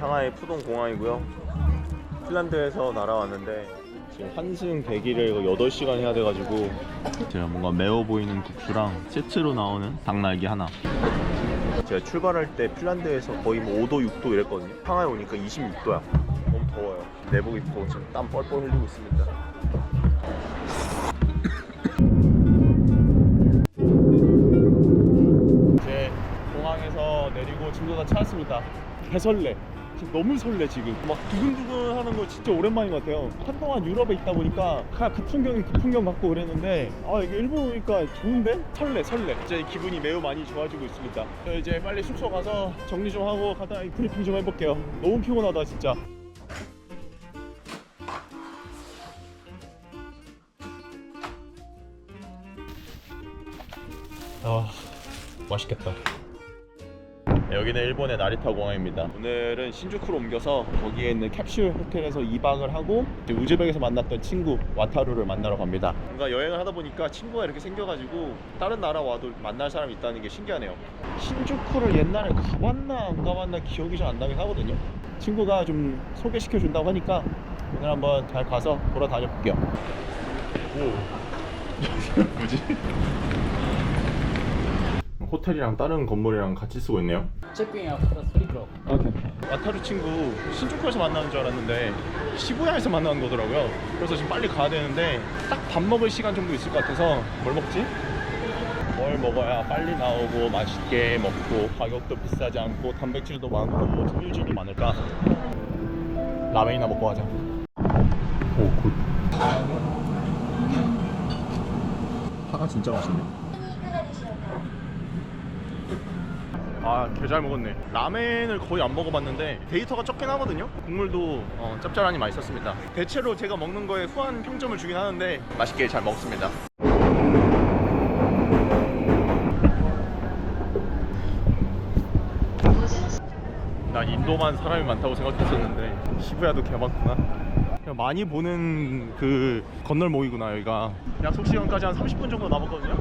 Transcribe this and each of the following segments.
상하이 푸동 공항이고요. 핀란드에서 날아왔는데 지금 환승 대기를 이거 8시간 해야 돼가지고 제가 뭔가 매워 보이는 국수랑 세트로 나오는 닭날개 하나. 제가 출발할 때 핀란드에서 거의 뭐 5도, 6도 이랬거든요. 상하이 오니까 26도야. 너무 더워요. 내복 입고 지금 땀 뻘뻘 흘리고 있습니다. 이제 공항에서 내리고 친구가 찾았습니다. 개설레. 너무 설레 지금. 막 두근두근 하는 거 진짜 오랜만인 것 같아요. 한동안 유럽에 있다 보니까 그냥 그 풍경이 그 풍경 같고 그랬는데 아 이게 일본 오니까 좋은데? 설레 설레. 이제 기분이 매우 많이 좋아지고 있습니다. 저 이제 빨리 숙소 가서 정리 좀 하고 가다 브리핑 좀 해볼게요. 너무 피곤하다 진짜. 아 맛있겠다. 네, 여기는 일본의 나리타 공항입니다. 오늘은 신주쿠로 옮겨서 거기에 있는 캡슐 호텔에서 2박을 하고 우즈벡에서 만났던 친구 와타루를 만나러 갑니다. 뭔가 여행을 하다 보니까 친구가 이렇게 생겨가지고 다른 나라 와도 만날 사람이 있다는 게 신기하네요. 신주쿠를 옛날에 가봤나 안 가봤나 기억이 잘 안 나긴 하거든요. 친구가 좀 소개시켜 준다고 하니까 오늘 한번 잘 가서 돌아다녀 볼게요. 오, 뭐지? 호텔이랑 다른 건물이랑 같이 쓰고 있네요. The free bro. 오케이. 와타루 친구 신주쿠에서 만나는 줄 알았는데 시부야에서 만나는 거더라고요. 그래서 지금 빨리 가야 되는데 딱 밥 먹을 시간 정도 있을 것 같아서 뭘 먹지? 뭘 먹어야 빨리 나오고 맛있게 먹고 가격도 비싸지 않고 단백질도 많고 섬유질도 많을까? 라면이나 먹고 가자. 오 굿. 파가 진짜 맛있네. 아, 개 잘 먹었네. 라멘을 거의 안 먹어봤는데 데이터가 적긴 하거든요. 국물도 어, 짭짤하니 맛있었습니다. 대체로 제가 먹는 거에 후한 평점을 주긴 하는데 맛있게 잘 먹습니다. 난 인도만 사람이 많다고 생각했었는데 시부야도 개 많구나. 그냥 많이 보는 그 건널목이구나 여기가. 약속 시간까지 한 30분 정도 남았거든요.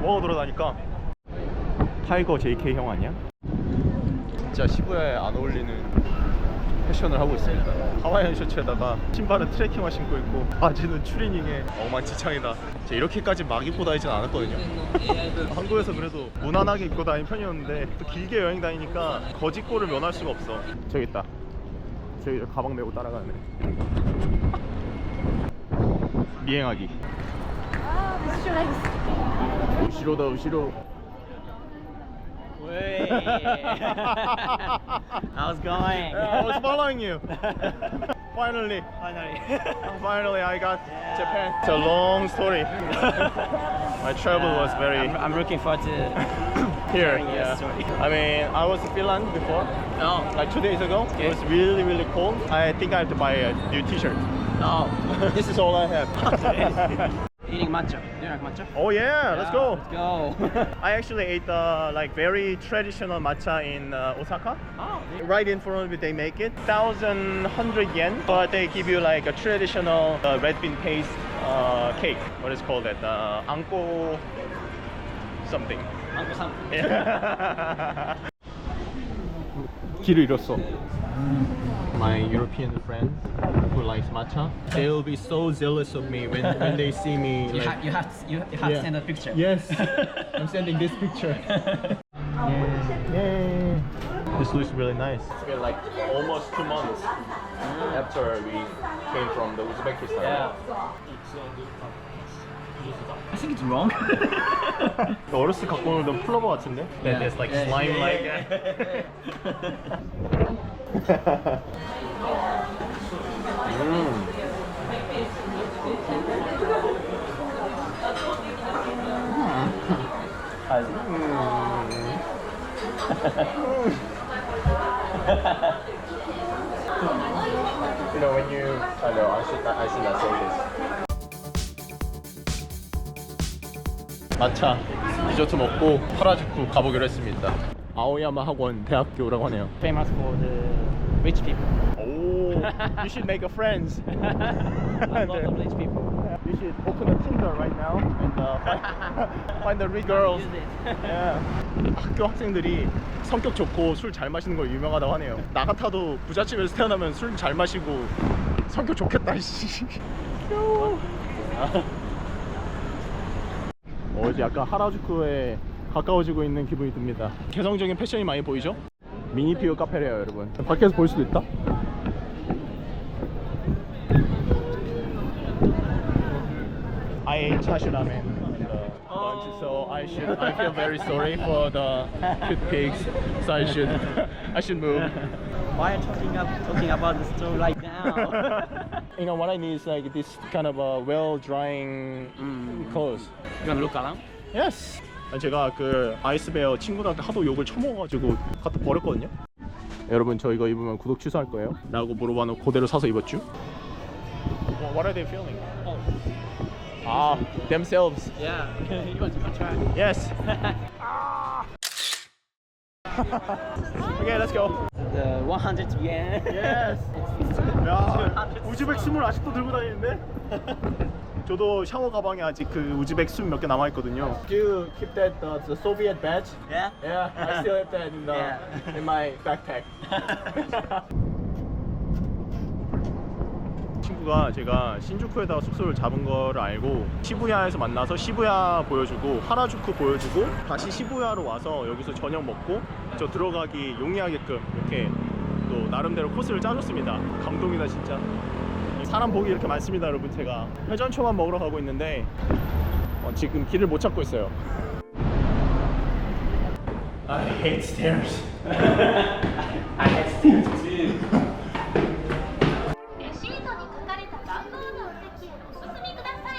먹어 돌아다니까 타이거 JK 형 아니야? 진짜 시부야에 안 어울리는 패션을 하고 있습니다. 하와이안 셔츠에다가 신발은 트레킹화 신고 있고 바지는 추리닝에 엉망진창이다. 제가 이렇게까지 막 입고 다니진 않았거든요. 한국에서 그래도 무난하게 입고 다니는 편이었는데 또 길게 여행 다니니까 거짓골을 면할 수가 없어. 저기 있다. 저기 가방 메고 따라가네. 미행하기. 우시로다 우시로. Way. How's going? I was following you. Finally, Finally. finally, I got Yeah. Japan. It's a long story. My travel was very I'm, I'm looking forward to here. story. I mean, I was in Finland before, Oh. like two days ago. Okay. It was really, really cold. I think I have to buy a new T-shirt. Oh. this is all I have Eating matcha. Do you like matcha? oh yeah, let's go. Let's go. I actually ate the like very traditional matcha in uh, Osaka. oh. Right in front of it, they make it. Thousand hundred yen, but they give you like a traditional uh, red bean paste uh, cake. What is called that? Uh, anko something. Uncle Sam. 길을 잃었어. My European friends who likes matcha, they'll be so jealous of me when, when they see me. You like- have, you have, to, you, you have Yeah. to send a picture. Yes, I'm sending this picture. Yay. This looks really nice. It's been like almost two months after we came from the Uzbekistan. Yeah. I think it's wrong. 어렸을 때 갖고 놀던 플러버 같은데? That is like Yeah, slime yeah, like. 음. You know when you I know I should not, I should not say this. 마차 디저트 먹고 파라주쿠 가보기로 했습니다. 아오야마 학원 대학교라고 하네요. Famous for the rich people. 오, you should make a friends. a lot of rich people. You should open a Tinder right now and uh, find, find the real girls. Use it. 예. 학교 학생들이 성격 좋고 술 잘 마시는 거 유명하다고 하네요. 나 같아도 부잣집에서 태어나면 술 잘 마시고 성격 좋겠다. 씨. 귀여워. 어 이제 약간 하라주쿠에 가까워지고 있는 기분이 듭니다. 개성적인 패션이 많이 보이죠? 미니피어 카페래요, 여러분. 밖에서 볼 수도 있다. I ate chashu ramen in the lunch, so I should. I feel very sorry for the toothpicks, so I should. I should move. Why are you talking, up, talking about the store right now? you know what I need is like this kind of a well drying Mm. clothes. you want to look around? Yes. 제가 그 아이스베어 친구들한테 하도 욕을 처먹어가지고 갖다 버렸거든요. 여러분 저 이거 입으면 구독 취소할 거예요. 라고 물어봐 놓고 그대로 사서 입었죠. What are they feeling? Oh, 아, themselves. yeah. you want to try? Yes. okay, let's go. The 100 yen. Yes. 야, 우즈벡 숨을 아직도 들고 다니는데? 저도 샤워 가방에 아직 그 우즈벡 숨 몇 개 남아 있거든요. Do you keep that uh, the Soviet badge? Yeah? Yeah, I still have that in the Yeah. in my backpack. 친구가 제가 신주쿠에다가 숙소를 잡은 거를 알고 시부야에서 만나서 시부야 보여주고 하라주쿠 보여주고 다시 시부야로 와서 여기서 저녁 먹고 저 들어가기 용이하게끔 이렇게 또 나름대로 코스를 짜줬습니다. 감동이다 진짜. 사람 복이 이렇게 많습니다, 여러분. 제가 회전초밥 먹으러 가고 있는데 어, 지금 길을 못 찾고 있어요. I hate stairs. I hate stairs too. レシートに書かれた番号のお席へお進みくださ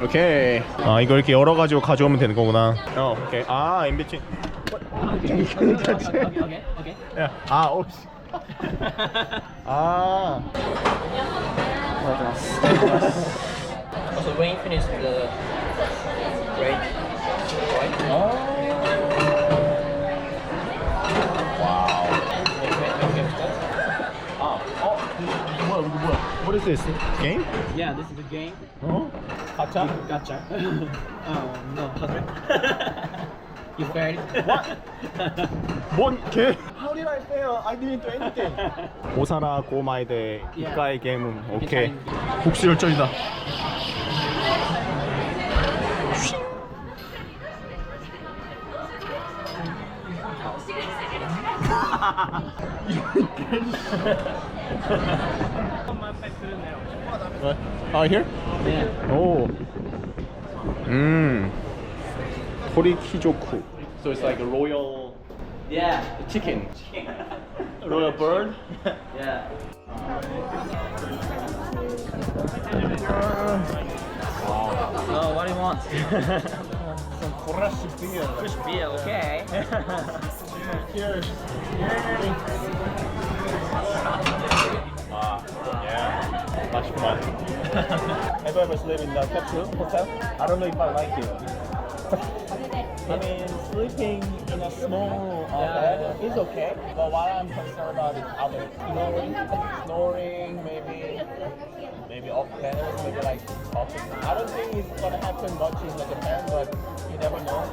い 오케이. 아 이걸 이렇게 열어 가지고 가져오면 되는 거구나. 어, 오케이. 아, MBC. okay, okay, okay. 야, 아, 오. 씨. 아. So when you finish the break, right? 와우. Okay, okay, okay, stop. 아, 어, 뭐야, 이거 뭐야? What is this? Game? Yeah, this is a game. 어? 가짜? Gotcha. oh no, puzzle. You failed. What? 뭔 개? How did I fail? I didn't do anything. 고사라 고마이데 이까의 게임은 오케이. 복수 열전이다. Oh, here? Yeah. 오. 음. Korikijoku. So it's like a royal yeah. chicken. royal bird. yeah. So what do you want? Some fresh beer. Fresh beer, okay. Cheers. Wow. Yeah. Much fun. I thought I was living in a capsule hotel. I don't know if I like it. I mean, sleeping in a small uh, bed is okay, but what I'm concerned about is others. Snoring, snoring, maybe, maybe off panels, maybe like talking. I don't think it's gonna happen much in Japan, but you never know.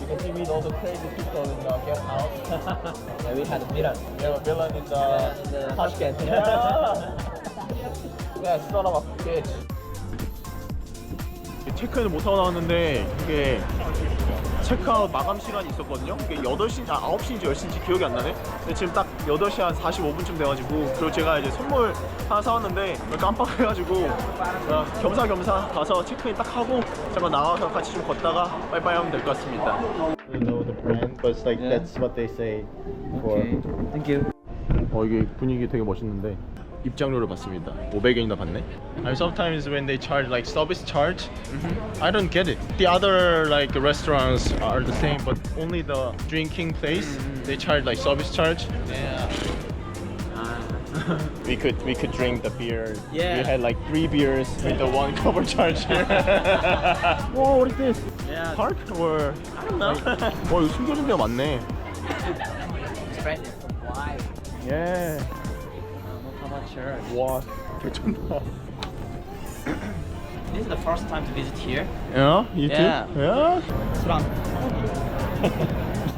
You can see with all the crazy people in the guest house. yeah, we had a villain. You know, villain in the Yeah, in the Tashkent. Yeah. yeah, son of a bitch. 체크인을 못하고 나왔는데 이게 체크아웃 마감 시간이 있었거든요. 이게 8시, 아 9시인지 10시인지 기억이 안 나네. 근데 지금 딱 8시 한 45분쯤 돼가지고 그리고 제가 이제 선물 하나 사왔는데 깜빡해가지고 어, 겸사겸사 가서 체크인 딱 하고 잠깐 나와서 같이 좀 걷다가 빠이빠이 하면 될 것 같습니다. I don't know the brand, but it's like Yeah. that's what they say Okay. Thank you. 어 이게 분위기 되게 멋있는데 입장료를 받습니다. 500엔이나 받네. I sometimes when they charge like service charge, I don't get it. The other like restaurants are the same, but only the drinking place they charge like service charge. Yeah. We could we could drink the beer. Yeah. We had like three beers with the one cover charge here. Whoa, what is this? Yeah. Park or? I don't know. 와 이거 숨겨진 데가 많네. Expensive. Why? 예. Sure. What? this is the first time to visit here. Yeah, you Yeah. too? Yeah? Slum.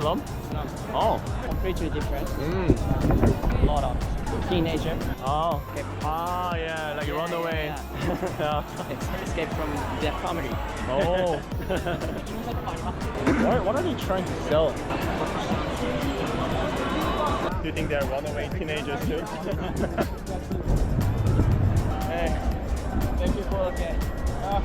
Slum? Slum. Oh. Completely different. Mm. A lot of teenager. Oh. Escape, Ah, yeah, like run away. Yeah. escape from their family. Oh. what, what are they trying to sell? You think they're runaway teenagers too? hey, thank you for okay. Uh,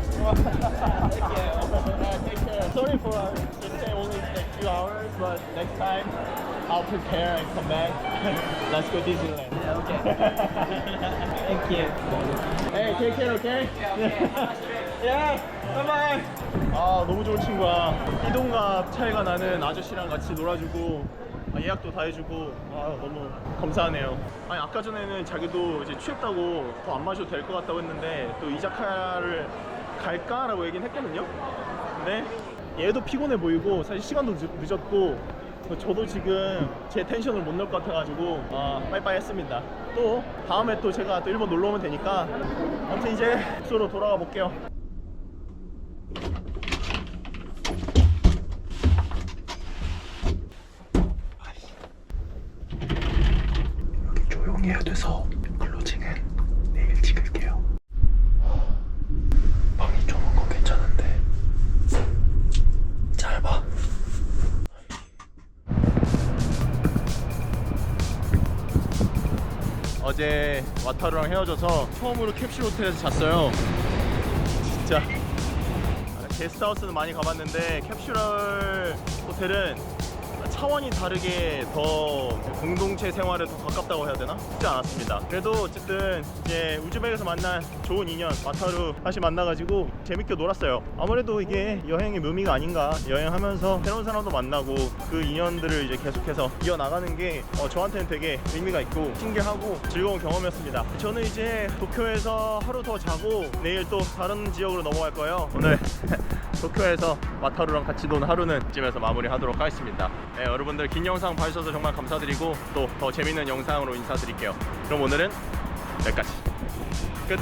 thank you. Uh, take care. Sorry for uh, just stay only like two hours, but next time I'll prepare and come back. Let's go Disneyland. Yeah, okay. Thank you. Hey, take care, okay? 야, 바이바이. 아, 너무 좋은 친구야. 이동갑 차이가 나는 아저씨랑 같이 놀아주고 아, 예약도 다 해주고 아, 너무 감사하네요. 아니 아까 전에는 자기도 이제 취했다고 더 안 마셔도 될 것 같다고 했는데 또 이자카야를 갈까라고 얘기는 했거든요. 근데 얘도 피곤해 보이고 사실 시간도 늦, 늦었고 저도 지금 제 텐션을 못 넣을 것 같아가지고 아, 빠이빠이 했습니다. 또 다음에 또 제가 또 일본 놀러 오면 되니까 아무튼 이제 숙소로 돌아가 볼게요. 어제 와타루랑 헤어져서 처음으로 캡슐 호텔에서 잤어요. 진짜 아, 게스트하우스는 많이 가봤는데 캡슐 호텔은 차원이 다르게 더 공동체 생활에 더 가깝다고 해야 되나? 쉽지 않았습니다. 그래도 어쨌든 이제 우즈벡에서 만난 좋은 인연 마타루 다시 만나가지고 재밌게 놀았어요. 아무래도 이게 여행의 묘미가 아닌가. 여행하면서 새로운 사람도 만나고 그 인연들을 이제 계속해서 이어나가는 게 어, 저한테는 되게 의미가 있고 신기하고 즐거운 경험이었습니다. 저는 이제 도쿄에서 하루 더 자고 내일 또 다른 지역으로 넘어갈 거예요. 오늘 도쿄에서 마타루랑 같이 논 하루는 이쯤에서 마무리하도록 하겠습니다. 네, 여러분들 긴 영상 봐주셔서 정말 감사드리고 또 더 재밌는 영상으로 인사드릴게요. 그럼 오늘은 여기까지 끝.